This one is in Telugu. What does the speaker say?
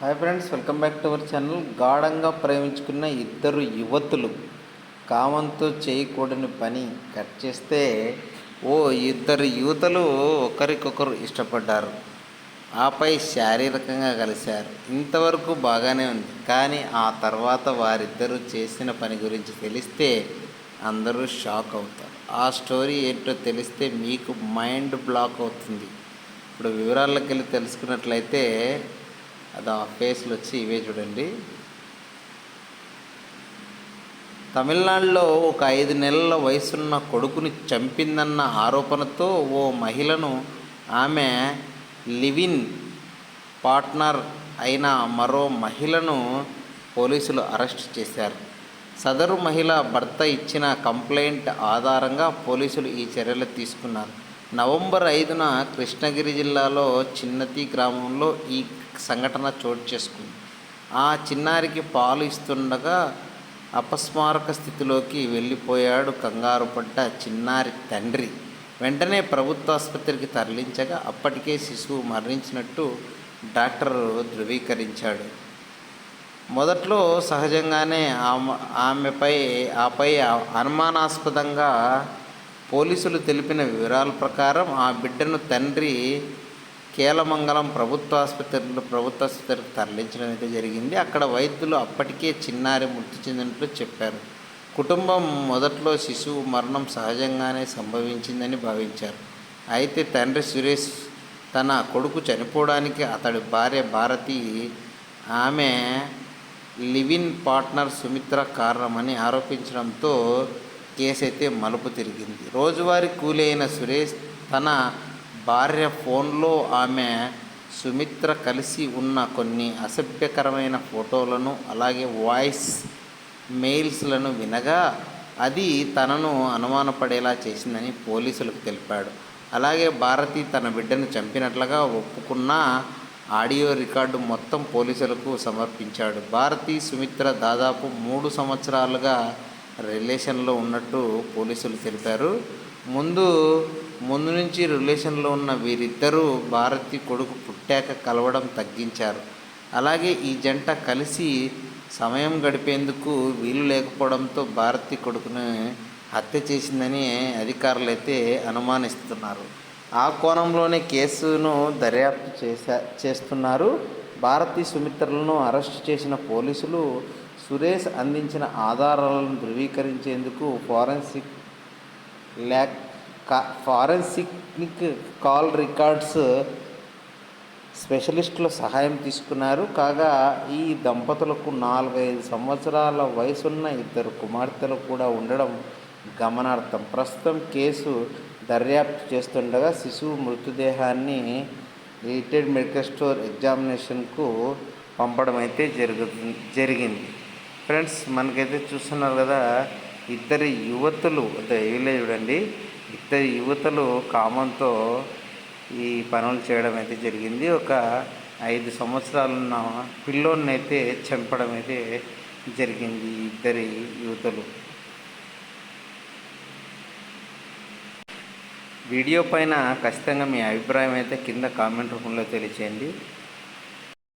Hi friends welcome back to our channel. గాఢంగా ప్రేమించుకున్న ఇద్దరు యువతులు కామంతో చేయకూడని పని కట్ చేస్తే ఓ ఇద్దరు యువతలు ఒకరికొకరు ఇష్టపడ్డారు. ఆపై శారీరకంగా కలిశారు. ఇంతవరకు బాగానే ఉంది. కానీ ఆ తర్వాత వారిద్దరూ చేసిన పని గురించి తెలిస్తే అందరూ షాక్ అవుతారు. ఆ స్టోరీ ఏంటో తెలిస్తే మీకు మైండ్ బ్లాక్ అవుతుంది. ఇప్పుడు వివరాల్లోకి వెళ్ళి తెలుసుకున్నట్లయితే అది ఆ ఫేస్లు వచ్చి ఇవే చూడండి. తమిళనాడులో ఒక ఐదు నెలల వయసున్న కొడుకుని చంపిందన్న ఆరోపణతో ఓ మహిళను ఆమె లివిన్ పార్ట్నర్ అయిన మరో మహిళను పోలీసులు అరెస్ట్ చేశారు. సదరు మహిళ భర్త ఇచ్చిన కంప్లైంట్ ఆధారంగా పోలీసులు ఈ చర్యలు తీసుకున్నారు. నవంబర్ ఐదున కృష్ణగిరి జిల్లాలో చిన్నతి గ్రామంలో ఈ సంఘటన చోటు చేసుకుంది. ఆ చిన్నారికి పాలు ఇస్తుండగా అపస్మారక స్థితిలోకి వెళ్ళిపోయాడు కంగారు పడ్డ చిన్నారి తండ్రి. వెంటనే ప్రభుత్వ ఆసుపత్రికి తరలించగా అప్పటికే శిశువు మరణించినట్టు డాక్టర్ ధృవీకరించాడు. మొదట్లో సహజంగానే ఆమె ఆమెపై ఆపై అనుమానాస్పదంగా పోలీసులు తెలిపిన వివరాల ప్రకారం ఆ బిడ్డను తండ్రి కేలమంగళం ప్రభుత్వ ఆసుపత్రిలో ప్రభుత్వ ఆసుపత్రికి తరలించడం అయితే జరిగింది. అక్కడ వైద్యులు అప్పటికే చిన్నారి మృతి చెందినట్లు చెప్పారు. కుటుంబం మొదట్లో శిశువు మరణం సహజంగానే సంభవించిందని భావించారు. అయితే తండ్రి సురేష్ తన కొడుకు చనిపోవడానికి అతడి భార్య భారతి ఆమె లివిన్ పార్ట్నర్ సుమిత్ర కారణమని ఆరోపించడంతో కేసు అయితే మలుపు తిరిగింది. రోజువారీ కూలి అయిన సురేష్ తన భార్య ఫోన్లో ఆమె సుమిత్ర కలిసి ఉన్న కొన్ని అసభ్యకరమైన ఫోటోలను అలాగే వాయిస్ మెయిల్స్లను వినగా అది తనను అనుమానపడేలా చేసిందని పోలీసులకు తెలిపాడు. అలాగే భారతి తన బిడ్డను చంపినట్లుగా ఒప్పుకున్న ఆడియో రికార్డు మొత్తం పోలీసులకు సమర్పించాడు. భారతి సుమిత్ర దాదాపు మూడు సంవత్సరాలుగా రిలేషన్లో ఉన్నట్టు పోలీసులు తెలిపారు. ముందు ముందు నుంచి రిలేషన్లో ఉన్న వీరిద్దరూ భారతి కొడుకు పుట్టాక కలవడం తగ్గించారు. అలాగే ఈ జంట కలిసి సమయం గడిపేందుకు వీలు లేకపోవడంతో భారతి కొడుకుని హత్య చేసిందని అధికారులు అయితే అనుమానిస్తున్నారు. ఆ కోణంలోనే కేసును దర్యాప్తు చేసా చేస్తున్నారు. భారతి సుమిత్రలను అరెస్ట్ చేసిన పోలీసులు సురేష్ అందించిన ఆధారాలను ధృవీకరించేందుకు forensic lab forensic call records స్పెషలిస్టుల సహాయం తీసుకున్నారు. కాగా ఈ దంపతులకు నాలుగైదు సంవత్సరాల వయసున్న ఇద్దరు కుమార్తెలు కూడా ఉండడం గమనార్థం ప్రస్తుతం కేసు దర్యాప్తు చేస్తుండగా శిశువు మృతదేహాన్ని రిలేటెడ్ మెడికల్ స్టోర్ ఎగ్జామినేషన్కు పంపడం అయితే జరుగు జరిగింది. ఫ్రెండ్స్ మనకైతే చూస్తున్నారు కదా ఇద్దరు యువతులు అదే వీళ్ళే చూడండి ఇద్దరు యువతలు కామంతో ఈ పనులు చేయడం అయితే జరిగింది. ఒక ఐదు సంవత్సరాలున్న పిల్లోడిని అయితే చంపడం అయితే జరిగింది ఇద్దరి యువతలు. వీడియో పైన ఖచ్చితంగా మీ అభిప్రాయం అయితే కింద కామెంట్ రూపంలో తెలియచేయండి.